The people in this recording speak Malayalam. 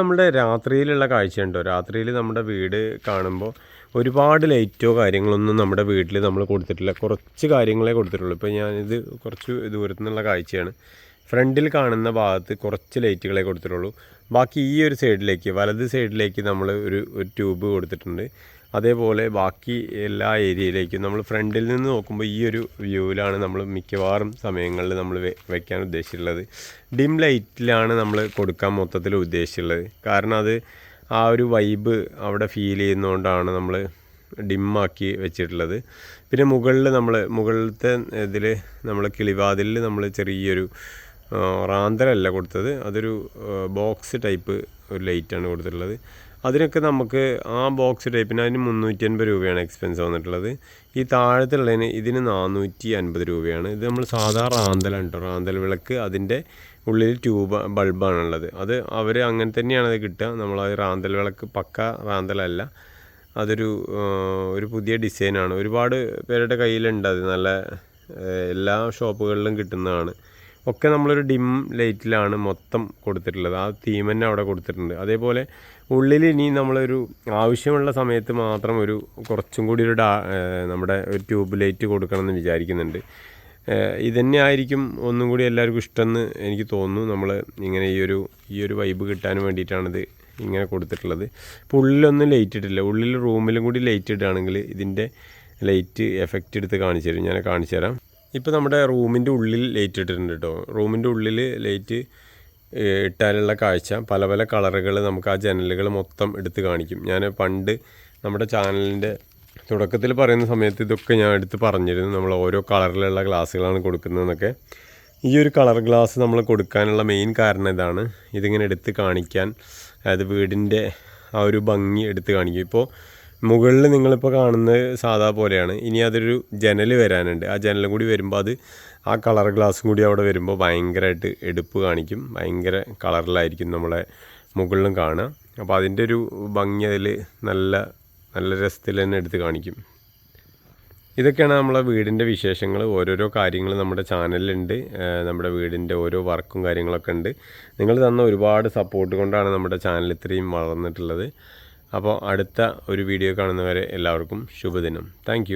നമ്മുടെ രാത്രിയിലുള്ള കാഴ്ചയുണ്ടോ? രാത്രിയിൽ നമ്മുടെ വീട് കാണുമ്പോൾ ഒരുപാട് ലൈറ്റോ കാര്യങ്ങളൊന്നും നമ്മുടെ വീട്ടിൽ നമ്മൾ കൊടുത്തിട്ടില്ല. കുറച്ച് കാര്യങ്ങളെ കൊടുത്തിട്ടുള്ളൂ. ഇപ്പോൾ ഞാനിത് കുറച്ച് ദൂരത്തു നിന്നുള്ള കാഴ്ചയാണ്. ഫ്രണ്ടിൽ കാണുന്ന ഭാഗത്ത് കുറച്ച് ലൈറ്റുകളെ കൊടുത്തിട്ടുള്ളൂ. ബാക്കി ഈ ഒരു സൈഡിലേക്ക് വലത് സൈഡിലേക്ക് നമ്മൾ ഒരു ഒരു ട്യൂബ് കൊടുത്തിട്ടുണ്ട്. അതേപോലെ ബാക്കി എല്ലാ ഏരിയയിലേക്കും നമ്മൾ ഫ്രണ്ടിൽ നിന്ന് നോക്കുമ്പോൾ ഈ ഒരു വ്യൂവിലാണ് നമ്മൾ മിക്കവാറും സമയങ്ങളിൽ നമ്മൾ വയ്ക്കാൻ ഉദ്ദേശിച്ചിട്ടുള്ളത്. ഡിം ലൈറ്റിലാണ് നമ്മൾ കൊടുക്കാൻ മൊത്തത്തിൽ ഉദ്ദേശിച്ചുള്ളത് കാരണം അത് ആ ഒരു വൈബ് അവിടെ ഫീൽ ചെയ്യുന്നതുകൊണ്ടാണ് നമ്മൾ ഡിമ്മാക്കി വെച്ചിട്ടുള്ളത്. പിന്നെ മുകളിൽ നമ്മൾ മുകളിലത്തെ ഇതിൽ നമ്മൾ കിളിവാതിലിൽ നമ്മൾ ചെറിയൊരു റാന്തലല്ല കൊടുത്തത്. അതൊരു ബോക്സ് ടൈപ്പ് ഒരു ലൈറ്റാണ് കൊടുത്തിട്ടുള്ളത്. അതിനൊക്കെ നമുക്ക് ആ ബോക്സ് ടൈപ്പിന് അതിന് മുന്നൂറ്റി അൻപത് രൂപയാണ് എക്സ്പെൻസ് വന്നിട്ടുള്ളത്. ഈ താഴത്തുള്ളതിന് ഇതിന് നാനൂറ്റി അൻപത് രൂപയാണ്. ഇത് നമ്മൾ സാധാ റാന്തലാണ് കേട്ടോ റാന്തൽ വിളക്ക് അതിന്റെ ഉള്ളിൽ ട്യൂബ് ബൾബാണുള്ളത് അത് അവർ അങ്ങനെ തന്നെയാണ് അത് കിട്ടുക. നമ്മൾ ആ റാന്തൽ വിളക്ക് പക്ക റാന്തലല്ല. അതൊരു ഒരു പുതിയ ഡിസൈനാണ് ഒരുപാട് പേരുടെ കയ്യിലുണ്ട് അത്. നല്ല എല്ലാ ഷോപ്പുകളിലും കിട്ടുന്നതാണ്. ഒക്കെ നമ്മളൊരു ഡിം ലൈറ്റിലാണ് മൊത്തം കൊടുത്തിട്ടുള്ളത്. ആ തീം തന്നെ അവിടെ കൊടുത്തിട്ടുണ്ട്. അതേപോലെ ഉള്ളിൽ ഇനി നമ്മളൊരു ആവശ്യമുള്ള സമയത്ത് മാത്രം ഒരു കുറച്ചും കൂടി ഒരു ഡാ നമ്മുടെ ഒരു ട്യൂബ് ലൈറ്റ് കൊടുക്കണം എന്ന് വിചാരിക്കുന്നുണ്ട് ഇതന്നെ ആയിരിക്കും ഒന്നും കൂടി എല്ലാവർക്കും ഇഷ്ടമെന്ന് എനിക്ക് തോന്നുന്നു. നമ്മൾ ഇങ്ങനെ ഈ ഒരു ഈ ഒരു വൈബ് കിട്ടാൻ വേണ്ടിയിട്ടാണിത് ഇങ്ങനെ കൊടുത്തിട്ടുള്ളത്. ഇപ്പോൾ ഉള്ളിലൊന്നും ലൈറ്റ് ഇട്ടില്ല. ഉള്ളിൽ റൂമിലും കൂടി ലൈറ്റ് ഇടുകയാണെങ്കിൽ ഇതിന്റെ ലൈറ്റ് എഫക്റ്റ് എടുത്ത് കാണിച്ചു തരും. ഞാൻ കാണിച്ചു തരാം. ഇപ്പോൾ നമ്മുടെ റൂമിന്റെ ഉള്ളിൽ ലൈറ്റ് ഇട്ടിട്ടുണ്ട് കേട്ടോ റൂമിന്റെ ഉള്ളിൽ ലൈറ്റ് ഇട്ടാലുള്ള കാഴ്ച പല പല കളറുകൾ നമുക്ക് ആ ജനലുകൾ മൊത്തം എടുത്ത് കാണിക്കും. ഞാൻ പണ്ട് നമ്മുടെ ചാനലിന്റെ തുടക്കത്തിൽ പറയുന്ന സമയത്ത് ഇതൊക്കെ ഞാൻ എടുത്ത് പറഞ്ഞിരുന്നു. നമ്മൾ ഓരോ കളറിലുള്ള ഗ്ലാസ്സുകളാണ് കൊടുക്കുന്നതെന്നൊക്കെ. ഈ ഒരു കളർ ഗ്ലാസ് നമ്മൾ കൊടുക്കാനുള്ള മെയിൻ കാരണം ഇതാണ്. ഇതിങ്ങനെ എടുത്ത് കാണിക്കാൻ അതായത് വീടിന്റെ ആ ഒരു ഭംഗി എടുത്ത് കാണിക്കും. ഇപ്പോൾ മുകളിൽ നിങ്ങളിപ്പോൾ കാണുന്നത് സാധാ പോലെയാണ്. ഇനി അതൊരു ജനൽ വരാനുണ്ട്. ആ ജനലും കൂടി വരുമ്പോൾ അത് ആ കളർ ഗ്ലാസ്സും കൂടി അവിടെ വരുമ്പോൾ ഭയങ്കരമായിട്ട് എടുപ്പ് കാണിക്കും. ഭയങ്കര കളറിലായിരിക്കും നമ്മളെ മുകളിലും കാണുക. അപ്പോൾ അതിന്റെ ഒരു ഭംഗി അതിൽ നല്ല നല്ല രസത്തിൽ തന്നെ എടുത്ത് കാണിക്കും. ഇതൊക്കെയാണ് നമ്മളെ വീടിന്റെ വിശേഷങ്ങൾ ഓരോരോ കാര്യങ്ങൾ നമ്മുടെ ചാനലിലുണ്ട്. നമ്മുടെ വീടിന്റെ ഓരോ വർക്കും കാര്യങ്ങളൊക്കെ ഉണ്ട്. നിങ്ങൾ തന്ന ഒരുപാട് സപ്പോർട്ട് കൊണ്ടാണ് നമ്മുടെ ചാനൽ ഇത്രയും വളർന്നിട്ടുള്ളത്. അപ്പോൾ അടുത്ത ഒരു വീഡിയോ കാണുന്നവരെ എല്ലാവർക്കും ശുഭദിനം. താങ്ക്